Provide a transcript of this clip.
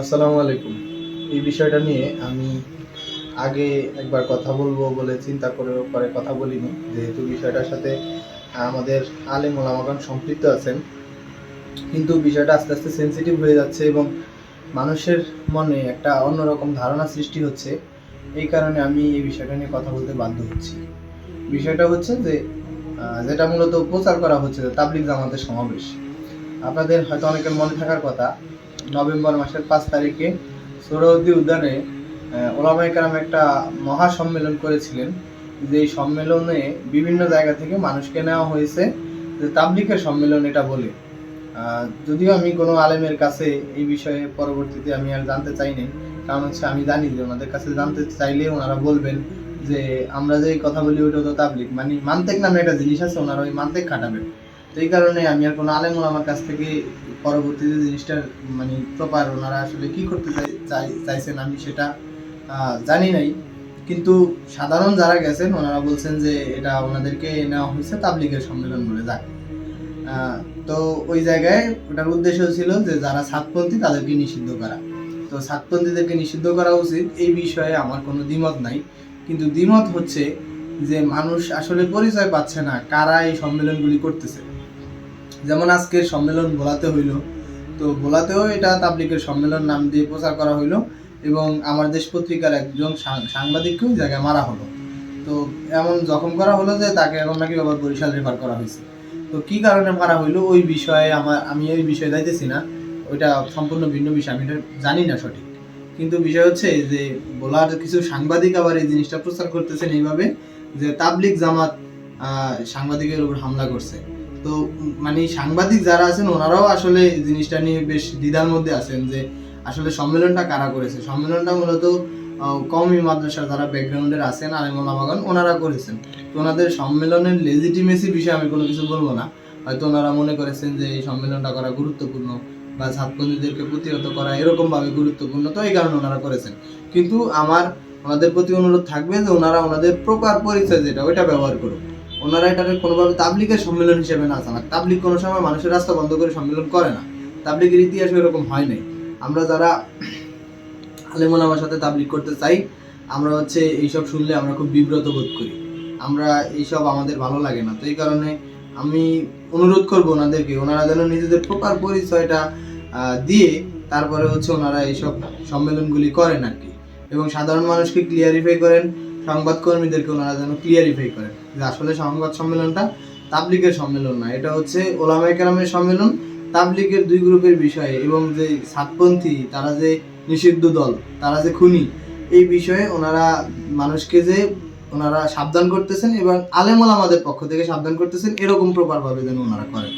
আসসালামু আলাইকুম। এই বিষয়টা নিয়ে আমি আগে একবার কথা বলব বলে চিন্তা করে পরে কথা বলিনি। যেহেতু বিষয়টার সাথে আমাদের আলেম ওলামাগণ সম্পৃক্ত আছেন, কিন্তু বিষয়টা আস্তে আস্তে সেন্সিটিভ হয়ে যাচ্ছে এবং মানুষের মনে একটা অন্যরকম ধারণা সৃষ্টি হচ্ছে। এই কারণে আমি এই বিষয়টা নিয়ে কথা বলতে বাধ্য হচ্ছি। বিষয়টা হচ্ছে যে যেটা মূলত প্রচার করা হচ্ছে যে তাবলিগ জামাতের সমাবেশ। আপনাদের হয়তো অনেকের মনে থাকার কথা নভেম্বর মাসের পাঁচ তারিখে সোহরাওয়ার্দী উদ্যানে আহ, ওলামায়ে কেরাম একটা মহা সম্মেলন করেছিলেন যে সম্মেলনে বিভিন্ন জায়গা থেকে মানুষকে নেওয়া হয়েছে যে তাবলিকের সম্মেলন এটা বলে। যদিও আমি কোনো আলেমের কাছে এই বিষয়ে পরবর্তীতে আমি আর জানতে চাইনি কারণ হচ্ছে আমি জানি যে ওনাদের কাছে জানতে চাইলে ওনারা বলবেন যে আমরা যে কথা বলি ওটা তো তাবলিক। মানে মান্তেক নামে একটা জিনিস আছে ওনারা ওই মান্তেক খাটাবেন। তো এই কারণে আমি আর কোনো আলেম আমার কাছ থেকে পরবর্তীতে জিনিসটার মানে প্রপার ওনারা আসলে কি করতে চাই- চাই- চাইছেন আমি সেটা জানি নাই। কিন্তু সাধারণ যারা গেছেন, ওনারা বলছেন যে এটা ওনাদেরকে নেওয়া হয়েছে তাবলিগের সম্মেলন বলে, যাক। তো ওই জায়গায় ওটার উদ্দেশ্য ছিল যে যারা সাতপন্থী তাদেরকে নিষিদ্ধ করা। তো সাতপন্থীদেরকে নিষিদ্ধ করা উচিত এই বিষয়ে আমার কোনো দ্বিমত নাই। কিন্তু দ্বিমত হচ্ছে যে মানুষ আসলে পরিচয় পাচ্ছে না কারা এই সম্মেলনগুলি করতেছে। যেমন আজকের সম্মেলন ভোলাতে হইল, তো ভোলাতেও এটা তাবলিকের সম্মেলন নাম দিয়ে প্রচার করা হইল এবং আমার দেশ পত্রিকার একজন সাংবাদিককেও জায়গায় মারা হলো। তো এমন জখম করা হলো যে তাকে এখন নাকি আবার বরিশাল রেফার করা হয়েছে। তো কি কারণে মারা হইল ওই বিষয়ে আমার, আমি ওই বিষয়ে যাইতেছি না, ওইটা সম্পূর্ণ ভিন্ন বিষয়, আমি এটা জানি না সঠিক। কিন্তু বিষয় হচ্ছে যে বলার কিছু সাংবাদিক আবার এই জিনিসটা প্রচার করতেছেন এইভাবে যে তাবলিক জামাত সাংবাদিকের উপর হামলা করছে। তো মানে সাংবাদিক যারা আছেন, ওনারাও আসলে জিনিসটা নিয়ে বেশ দ্বিধার মধ্যে আছেন যে আসলে সম্মেলনটা কারা করেছে? সম্মেলনটা মূলত কমই মাদ্রাসার যারা ব্যাকগ্রাউন্ডের আছেন আলেমুল আমাগন ওনারা করেছেন। তো ওনাদের সম্মেলনের লেজিটিমেসি বিষয়ে আমি কোনো কিছু বলব না। হয়তো ওনারা মনে করেছেন যে এই সম্মেলনটা করা গুরুত্বপূর্ণ বা ছাত্রছাত্রীদেরকে প্রতিহত করা এরকমভাবে গুরুত্বপূর্ণ, তো এই কারণে ওনারা করেছেন। কিন্তু আমার, ওনাদের প্রতি অনুরোধ থাকবে যে ওনারা ওনাদের প্রপার পরিচয় যেটা, ওইটা ব্যবহার করুক। ওনারা এটাকে কোনোভাবে তাবলিকের সম্মেলন হিসেবে না চালাক তাবলিক কোনো সময় মানুষের রাস্তা বন্ধ করে সম্মেলন করে না। তাবলিকের ইতিহাস এরকম হয় নাই। আমরা যারা আলেমুল আমার সাথে তাবলিক করতে চাই, আমরা হচ্ছে এইসব শুনলে আমরা খুব বিব্রত বোধ করি। আমরা এইসব আমাদের ভালো লাগে না। তো এই কারণে আমি অনুরোধ করব ওনাদেরকে, ওনারা যেন নিজেদের প্রপার পরিচয়টা দিয়ে তারপরে হচ্ছে ওনারা এইসব সম্মেলনগুলি করেন আর কি। এবং সাধারণ মানুষকে ক্লিয়ারিফাই করেন সংবাদকর্মীদেরকে ওনারা যেন ক্লিয়ারিফাই করেন যে আসলে সংবাদ সম্মেলনটা তাবলিকের সম্মেলন না, এটা হচ্ছে ওলামায়ে কেরামের সম্মেলন তাবলিকের দুই গ্রুপের বিষয়ে এবং যে সাতপন্থী, তারা যে নিষিদ্ধ দল, তারা যে খুনি, এই বিষয়ে ওনারা মানুষকে যে ওনারা সাবধান করতেছেন এবং আলেমুল আমাদের পক্ষ থেকে সাবধান করতেছেন, এরকম প্রকারভাবে যেন ওনারা করেন।